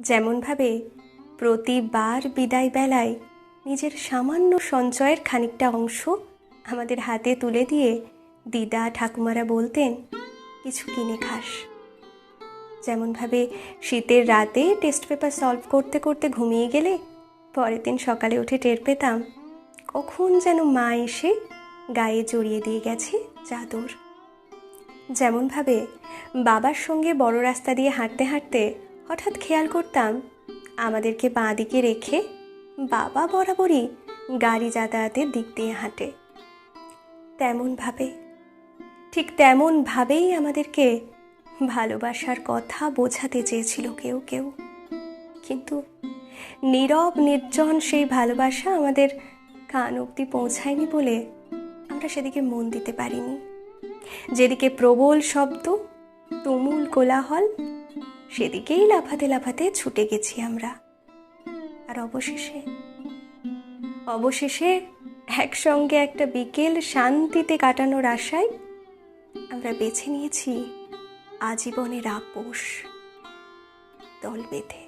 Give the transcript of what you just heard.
যেমনভাবে প্রতিবার বিদায় বেলায় নিজের সামান্য সঞ্চয়ের খানিকটা অংশ আমাদের হাতে তুলে দিয়ে দিদা ঠাকুমারা বলতেন, কিছু কিনে খাস। যেমনভাবে শীতের রাতে টেস্ট পেপার সলভ করতে করতে ঘুমিয়ে গেলে পরের দিন সকালে উঠে টের পেতাম, কখন যেন মা এসে গায়ে জড়িয়ে দিয়ে গেছে চাদর। যেমনভাবে বাবার সঙ্গে বড় রাস্তা দিয়ে হাঁটতে হাঁটতে হঠাৎ খেয়াল করতাম আমাদেরকে বাঁ দিকে রেখে বাবা বরাবরই গাড়ি যাতায়াতের দিক দিয়ে হাঁটে। তেমনভাবে, ঠিক তেমনভাবেই আমাদেরকে ভালোবাসার কথা বোঝাতে চেয়েছিল কেউ কেউ। কিন্তু নীরব, নির্জন সেই ভালোবাসা আমাদের কান অবধি পৌঁছায়নি বলে আমরা সেদিকে মন দিতে পারিনি। যেদিকে প্রবল শব্দ, তুমুল কোলাহল সেদিকেই লাফাতে লাফাতে ছুটে গেছি আমরা। আর অবশেষে অবশেষে একসঙ্গে একটা বিকেল শান্তিতে কাটানোর আশায় আমরা বেছে নিয়েছি আজীবনের আপোষ, দল বেঁধে।